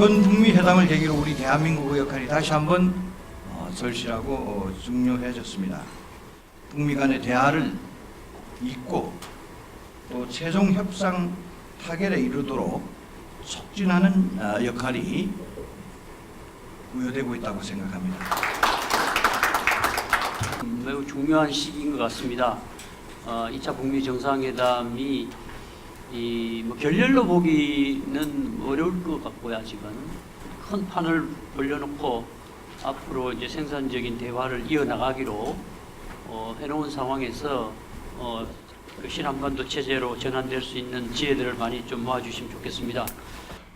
이번 북미 회담을 계기로 우리 대한민국의 역할이 다시 한번 어, 절실하고 어, 중요해졌습니다. 북미 간의 대화를 잇고 또 최종 협상 타결에 이르도록 촉진하는 어, 역할이 부여되고 있다고 생각합니다. 매우 중요한 시기인 것 같습니다. 어, 2차 북미 정상회담이 이 뭐 결렬로 보기는 어려울 것 같고요. 아직은 큰 판을 벌려놓고 앞으로 이제 생산적인 대화를 이어나가기로 어, 해놓은 상황에서 어, 그 신한반도 체제로 전환될 수 있는 지혜들을 많이 좀 모아주시면 좋겠습니다.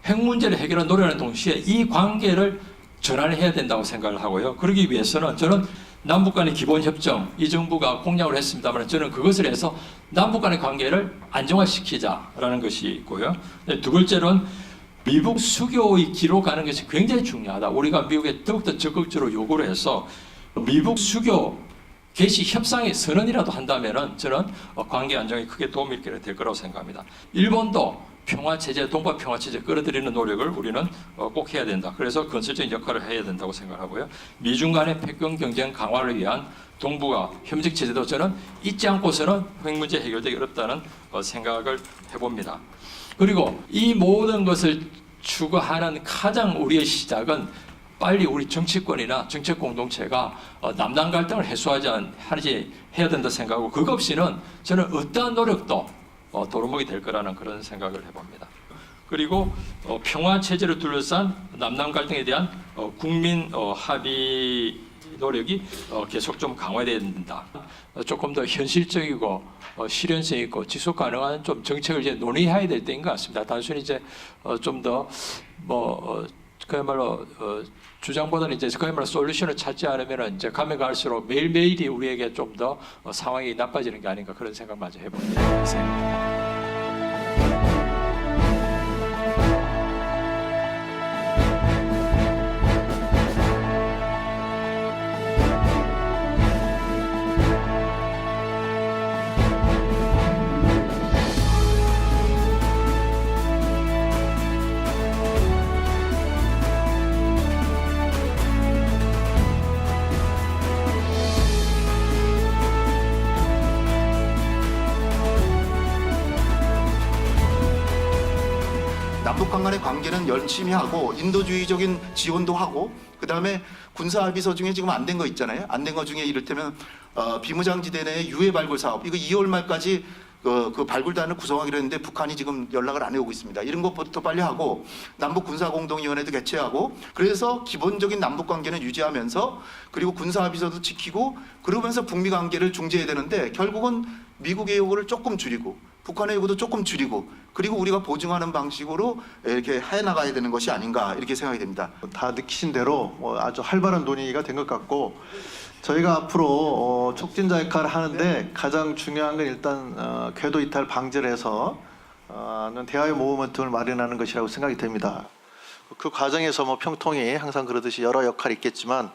핵 문제를 해결하는 노력하는 동시에 이 관계를 전환해야 된다고 생각을 하고요. 그러기 위해서는 저는 남북 간의 기본 협정 이 정부가 공약을 했습니다만 저는 그것을 해서 남북 간의 관계를 안정화시키자라는 것이 있고요. 네, 두 번째로는 미국 수교의 기로 가는 것이 굉장히 중요하다. 우리가 미국에 더욱더 적극적으로 요구를 해서 미국 수교 개시 협상의 선언이라도 한다면은 저는 어, 관계 안정에 크게 도움이 될 거라고 생각합니다. 일본도 평화 체제, 동북아 평화 체제 끌어들이는 노력을 우리는 어, 꼭 해야 된다. 그래서 건설적인 역할을 해야 된다고 생각하고요. 미중 간의 패권 경쟁 강화를 위한 동북아 협력 체제도 저는 잊지 않고서는 핵 문제 해결되기 어렵다는 어, 생각을 해봅니다. 그리고 이 모든 것을 추구하는 가장 우리의 시작은 빨리 우리 정치권이나 정책 공동체가 어, 남남 갈등을 해소하지 않- 하지 해야 된다 생각하고 그것 없이는 저는 어떠한 노력도 어, 도루묵이 될 거라는 그런 생각을 해봅니다. 그리고 어, 평화 체제를 둘러싼 남남 갈등에 대한 어, 국민 어, 합의 노력이 어, 계속 좀 강화돼야 된다. 어, 조금 더 현실적이고 어, 실현성 있고 지속 가능한 좀 정책을 이제 논의해야 될 때인 것 같습니다. 단순히 이제 어, 좀더뭐 어, 그야말로 어, 주장보다는 이제 그야말로 솔루션을 찾지 않으면 이제 가면 갈수록 매일 매일이 우리에게 좀더 어, 상황이 나빠지는 게 아닌가 그런 생각마저 해봅니다. 남북 간간의 관계는 열심히 하고 인도주의적인 지원도 하고 그 다음에 군사 합의서 중에 지금 안 된 거 있잖아요. 안 된 거 중에 이를테면 어, 비무장지대 내 유해 발굴 사업 이거 2월 말까지 그, 그 발굴단을 구성하기로 했는데 북한이 지금 연락을 안 해오고 있습니다. 이런 것부터 빨리 하고 남북 군사 공동위원회도 개최하고 그래서 기본적인 남북 관계는 유지하면서 그리고 군사 합의서도 지키고 그러면서 북미 관계를 중재해야 되는데 결국은 미국의 요구를 조금 줄이고 북한의 요구도 조금 줄이고 그리고 우리가 보증하는 방식으로 이렇게 해 나가야 되는 것이 아닌가 이렇게 생각이 됩니다. 다 느끼신 대로 뭐 아주 활발한 논의가 된 것 같고 저희가 앞으로 어, 촉진자 역할을 하는데 가장 중요한 건 일단 어, 궤도 이탈 방지를 해서 어, 는 대화의 모멘텀을 마련하는 것이라고 생각이 됩니다. 그 과정에서 뭐 평통이 항상 그러듯이 여러 역할이 있겠지만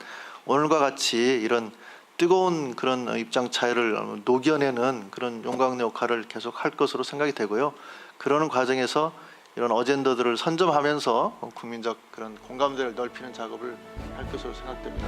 오늘과 같이 이런 뜨거운 그런 입장 차이를 녹여내는 그런 용광로 역할을 계속 할 것으로 생각이 되고요. 그러는 과정에서 이런 어젠더들을 선점하면서 국민적 그런 공감대를 넓히는 작업을 할 것으로 생각됩니다.